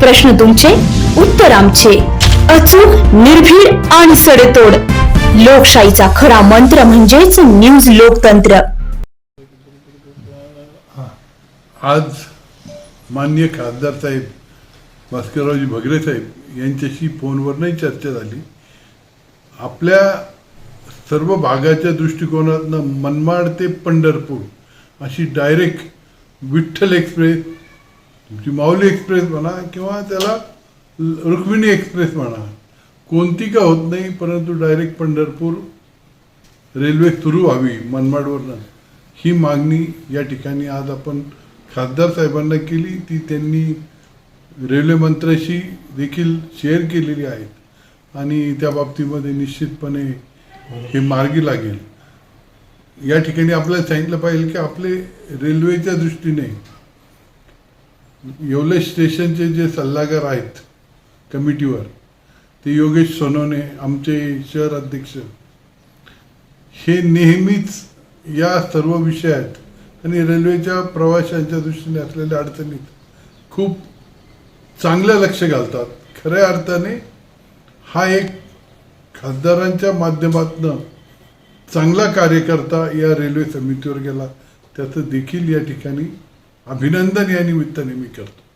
प्रश्न तुमचे उत्तर आमचे. अचूक निर्भीड आणि सडेतोड. लोकशाहीचा खरा मंत्र म्हणजेच न्यूज लोकतंत्र. आज माननीय खासदार साहेब भास्कररावजी भगरे साहेब यांच्याशी फोनवरनही चर्चा झाली. आपल्या सर्व भागाच्या दृष्टिकोनातनं मनमाड ते पंढरपूर अशी डायरेक्ट विठ्ठल एक्सप्रेस तुमची माऊली एक्सप्रेस म्हणा किंवा त्याला रुक्मिणी एक्सप्रेस म्हणा. कोणती का होत नाही परंतु डायरेक्ट पंढरपूर रेल्वे सुरू व्हावी मनमाडवरनं. ही मागणी या ठिकाणी आज आपण खासदार साहेबांना केली. ती त्यांनी रेल्वे मंत्र्याशी देखील शेअर केलेली आहेत. आणि त्या बाबतीमध्ये निश्चितपणे हे मार्गी लागेल. या ठिकाणी आपल्याला सांगितलं पाहिजे की आपले रेल्वेच्या दृष्टीने येवले स्टेशनचे जे सल्लागार आहेत कमिटीवर ते योगेश सोनवणे आमचे शहर अध्यक्ष हे नेहमीच या सर्व विषयात आणि रेल्वेच्या प्रवाशांच्या दृष्टीने असलेल्या अडचणीत खूप चांगलं लक्ष घालतात. खऱ्या अर्थाने हा एक खासदारांच्या माध्यमातनं चांगला कार्यकर्ता या रेल्वे समितीवर गेला त्याचं देखील या ठिकाणी अभिनंदन या निमित्ताने मी करतो.